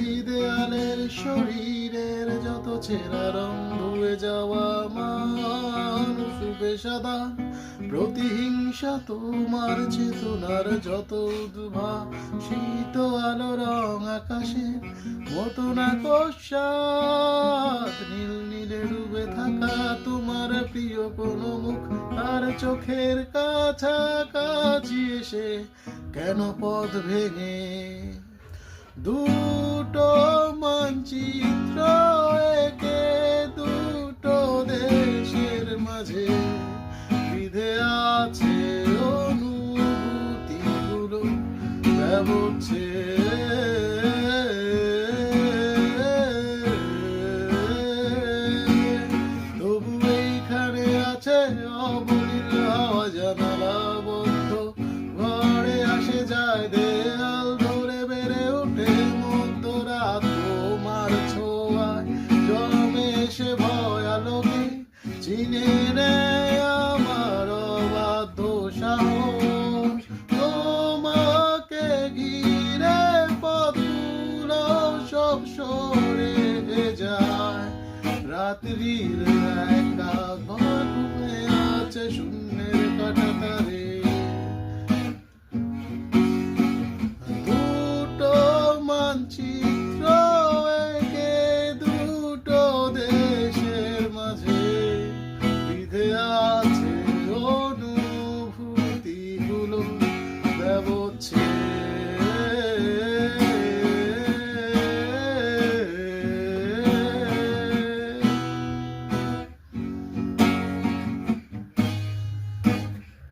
এই দেয়ালের শরীরের যত ছেঁড়া রং ধুয়ে যাওয়া মানুষ পেশাদা প্রতিহিংসা তোমার চেতনার যত উদ্ভা শীত আলো রং আকাশে মতো না কষাত নীল নীলে ডুবে থাকা তোমার প্রিয় কোনো মুখ আর চোখের কাছাকাছি এসে কেন পথ ভেঙে? দুটো মানচিত্র একে দুটো দেশের মাঝে। বিধে আছে অনুভূতিগুলো ব্যবচ্ছে তবু এইখানে আছে অবনীল হাওয়া জানালা বন্ধ। রাত্রির একা ঘর ঘুমে আছে শূন্যের কাটা দুটো মানছি